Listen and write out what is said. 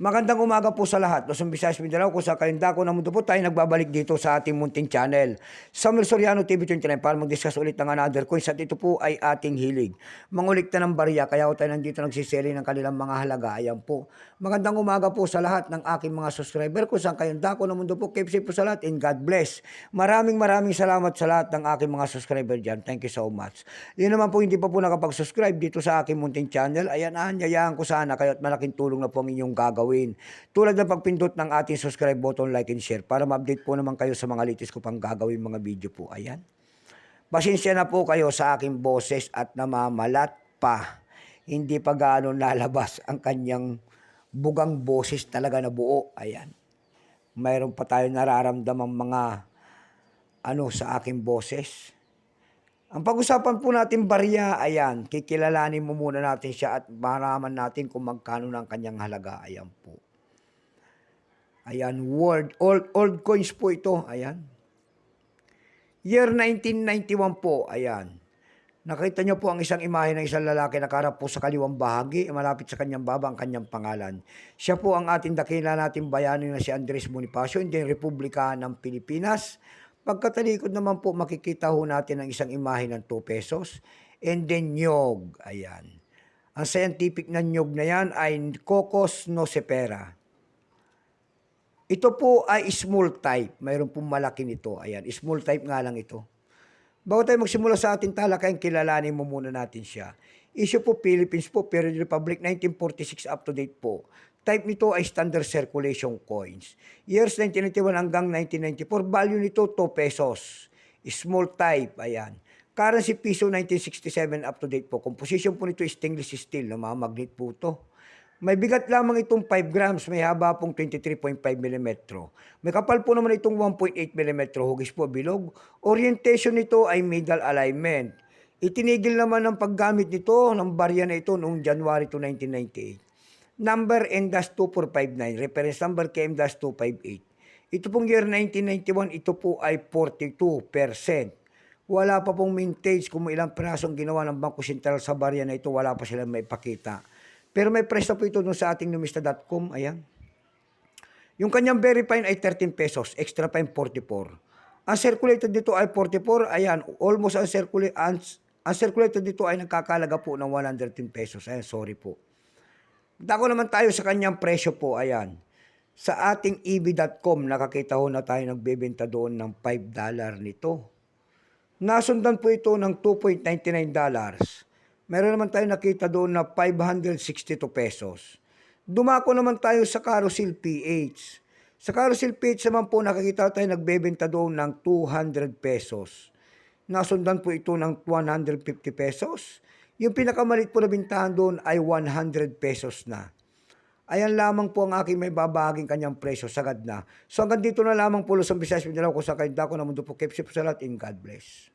Magandang umaga po sa lahat. Luzon, Visayas, Mindanao, kung sa kalindako ng mundo po tayo nagbabalik dito sa ating munting channel. Samuel Soriano TV 29 para mag-discuss ulit ng another coins at ito po ay ating hilig. Mangulikta ng barya, kaya ako tayo nandito nagsiseli ng kanilang mga halaga. Ayan po. Magandang umaga po sa lahat ng aking mga subscriber kung saan kayong dako ng mundo po. Keep safe po sa lahat and God bless. Maraming maraming salamat sa lahat ng aking mga subscriber dyan. Thank you so much. Yun naman po hindi pa po nakapag-subscribe dito sa aking munting channel. Ayan, anyayaan ko sana kayo at malaking tulong na po ang inyong gagawin. Tulad ng pagpindot ng ating subscribe button, like and share para ma-update po naman kayo sa mga latest ko pang gagawin mga video po. Ayan. Pasensya na po kayo sa aking boses at namamalat pa. Hindi pa gaano lalabas ang kanyang bugang boses talaga na buo. Ayan. Mayroon pa tayo nararamdamang mga ano sa aking boses. Ang pag-usapan po natin barya, ayan, kikilalanin mo muna natin siya at maraman natin kung magkano ng kanyang halaga. Ayan po. Ayan, word, old, old coins po ito. Ayan. Year 1991 po, ayan. Nakita niyo po ang isang imahe ng isang lalaki nakarap po sa kaliwang bahagi, malapit sa kanyang baba ang kanyang pangalan. Siya po ang ating dakila nating bayani na si Andres Bonifacio, hindi Republika ng Pilipinas. Pagkatalikod naman po, makikita ho natin ang isang imahe ng 2 pesos. And then nyog, ayan. Ang scientific na nyog na yan ay Cocos nocifera. Ito po ay small type. Mayroon pong malaki nito. Ayan, small type nga lang ito. Bago tayo magsimula sa ating talakayan, kilalanin mo muna natin siya. Issue po Philippines po, Period Republic 1946 up to date po. Type nito ay standard circulation coins. Years 1991 hanggang 1994, value nito 2 pesos. Small type, ayan. Currency piso 1967 up to date po. Composition po nito is stainless steel, na mga magnet po to. May bigat lamang itong 5 grams, may haba pong 23.5 mm. May kapal po naman itong 1.8 mm, hugis po bilog. Orientation nito ay middle alignment. Itinigil naman ang paggamit nito ng barya na ito noong January 2, 1998. Number N-2459, reference number KM-258. Ito pong year 1991, ito po ay 42%. Wala pa pong mintage kung ilang pirasong ginawa ng Bangko Sentral sa barya na ito, wala pa silang may pakita. Pero may presto po ito dun sa ating numista.com. Ayan. Yung kanyang very fine ay 13 pesos. Extra fine 44. Ang circulated dito ay 44. Ayan. Almost ang, circula- ang, ang circulated dito ay nagkakalaga po ng 110 pesos. Ayan. Sorry po. Dako naman tayo sa kanyang presyo po. Ayan. Sa ating eb.com, nakakita ho na tayo nagbebenta doon ng 5 dollar nito. Nasundan po ito ng 2.99 dollars. Meron naman tayo nakita doon na 562 pesos. Dumako naman tayo sa Carousel PH. Sa Carousel PH naman po nakikita tayo nagbebenta doon ng 200 pesos. Nasundan po ito ng 150 pesos. Yung pinakamalit po na bintahan doon ay 100 pesos na. Ayan lamang po ang aking may babaging kanyang presyo, sagad na. So hanggang dito na lamang po Luzon, Visayas, Mindanao, kung sa kayo dako na mundo po, keep safe po sa lahat, in God bless.